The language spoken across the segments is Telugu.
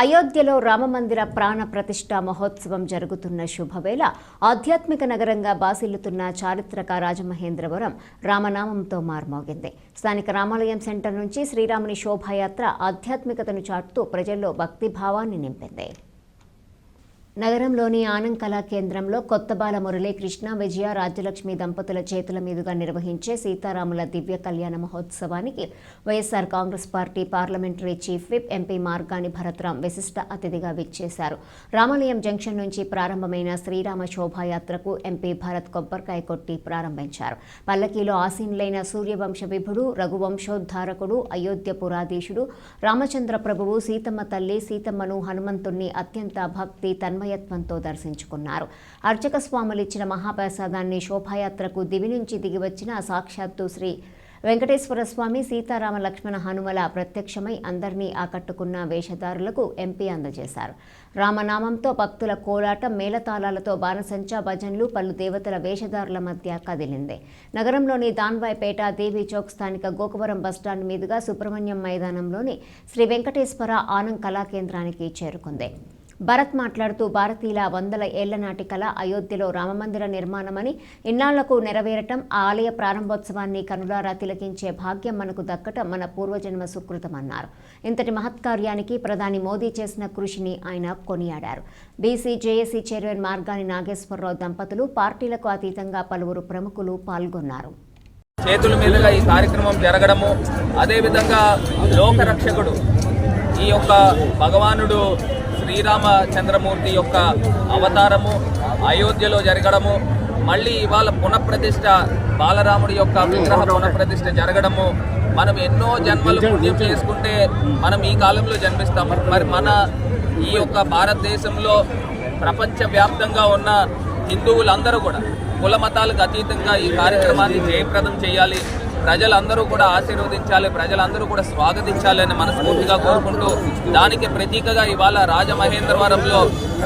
అయోధ్యలో రామమందిర ప్రాణ ప్రతిష్ఠ మహోత్సవం జరుగుతున్న శుభవేళ ఆధ్యాత్మిక నగరంగా బాసిల్లుతున్న చారిత్రక రాజమహేంద్రవరం రామనామంతో మార్మోగింది. స్థానిక రామాలయం సెంటర్ నుంచి శ్రీరాముని శోభాయాత్ర ఆధ్యాత్మికతను చాటుతూ ప్రజల్లో భక్తిభావాన్ని నింపింది. నగరంలోని ఆనంద్ కళా కేంద్రంలో కొత్తబాల మురళీకృష్ణ విజయ రాజ్యలక్ష్మి దంపతుల చేతుల మీదుగా నిర్వహించే సీతారాముల దివ్య కళ్యాణ మహోత్సవానికి YSR Congress party parliamentary chief whip MP Margani Bharatram విశిష్ట అతిథిగా విచ్చేశారు. రామాలయం జంక్షన్ నుంచి ప్రారంభమైన శ్రీరామ శోభాయాత్రకు ఎంపీ భరత్ కొబ్బరికాయ కొట్టి ప్రారంభించారు. పల్లకీలో ఆసీనులైన సూర్యవంశ విభుడు రఘువంశోద్ధారకుడు అయోధ్య పురాధీశుడు రామచంద్ర ప్రభువు సీతమ్మ తల్లి సీతమ్మను హనుమంతుణ్ణి అత్యంత భక్తి తన్మయత్వంతో దర్శించుకున్నారు. అర్చక స్వాములు ఇచ్చిన మహాప్రసాదాన్ని శోభాయాత్రకు దివి నుంచి దిగివచ్చిన సాక్షాత్తు శ్రీ వెంకటేశ్వర స్వామి సీతారామ లక్ష్మణ హనుమల ప్రత్యక్షమై అందరినీ ఆకట్టుకున్న వేషధారులకు ఎంపీ అందజేశారు. రామనామంతో భక్తుల కోలాటం మేళతాళాలతో బాణసంచా భజన్లు పలు దేవతల వేషధారుల మధ్య కదిలింది. నగరంలోని దాన్వాయ్పేట దేవి చౌక్ స్థానిక గోకవరం బస్టాండ్ మీదుగా సుబ్రహ్మణ్యం మైదానంలోని శ్రీ వెంకటేశ్వర ఆనంద్ కళా కేంద్రానికి చేరుకుంది. భరత్ మాట్లాడుతూ భారతీయుల వందల ఏళ్ళ నాటి కళ అయోధ్యలో రామమందిర నిర్మాణమని ఇన్నాళ్ళకు నెరవేరటం ఆలయ ప్రారంభోత్సవాన్ని కనులారా తిలకించే భాగ్యం మనకు దక్కటం మన పూర్వజన్మ సుకృతమన్నారు ఇంతటి మహత్కార్యానికి ప్రధాని మోదీ చేసిన కృషిని ఆయన కొనియాడారు. BC JAC chairman Margani Nageswararao దంపతులు పార్టీలకు అతీతంగా పలువురు ప్రముఖులు పాల్గొన్నారు. చేతుల మీదుగా ఈ కార్యక్రమం జరగడము అదేవిధంగా లోకరక్షకుడు ఈ యొక్క భగవానుడు శ్రీరామచంద్రమూర్తి యొక్క అవతారము అయోధ్యలో జరగడము మళ్ళీ ఇవాళ పునఃప్రతిష్ట బాలరాముడి యొక్క విగ్రహ పునఃప్రతిష్ట జరగడము. మనం ఎన్నో జన్మలు పుణ్యం చేసుకుంటే మనం ఈ కాలంలో జన్మిస్తాం. మరి మన ఈ యొక్క భారతదేశంలో ప్రపంచవ్యాప్తంగా ఉన్న హిందువులందరూ కూడా కుల మతాలకు అతీతంగా ఈ కార్యక్రమాన్ని జయప్రదం చేయాలి. ప్రజలందరూ కూడా ఆశీర్వదించాలి ప్రజలందరూ కూడా స్వాగతించాలని మనస్ఫూర్తిగా కోరుకుంటూ దానికి ప్రతీకగా ఇవాళ రాజమహేంద్రవరంలో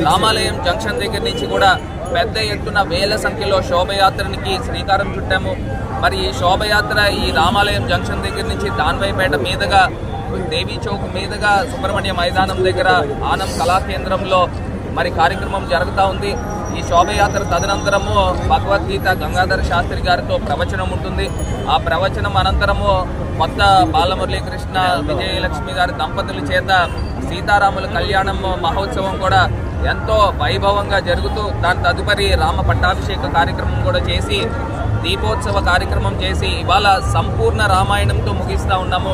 రామాలయం జంక్షన్ దగ్గర నుంచి కూడా పెద్ద ఎత్తున వేల సంఖ్యలో శోభయాత్రనికి శ్రీకారం చుట్టాము. మరి ఈ శోభయాత్ర ఈ రామాలయం జంక్షన్ దగ్గర నుంచి దాన్వైపేట మీదుగా దేవీ చౌక్ మీదుగా సుబ్రహ్మణ్య మైదానం దగ్గర ఆనం కళాకేంద్రంలో మరి కార్యక్రమం జరుగుతూ ఉంది. ఈ శోభయాత్ర తదనంతరము భగవద్గీత గంగాధర శాస్త్రి గారితో ప్రవచనం ఉంటుంది. ఆ ప్రవచనం అనంతరము కొత్త బాలమురళీకృష్ణ విజయలక్ష్మి గారి దంపతుల చేత సీతారాముల కళ్యాణం మహోత్సవం కూడా ఎంతో వైభవంగా జరుగుతూ దాని తదుపరి రామ పట్టాభిషేక కార్యక్రమం కూడా చేసి దీపోత్సవ కార్యక్రమం చేసి ఇవాళ సంపూర్ణ రామాయణంతో ముగిస్తూ ఉన్నాము.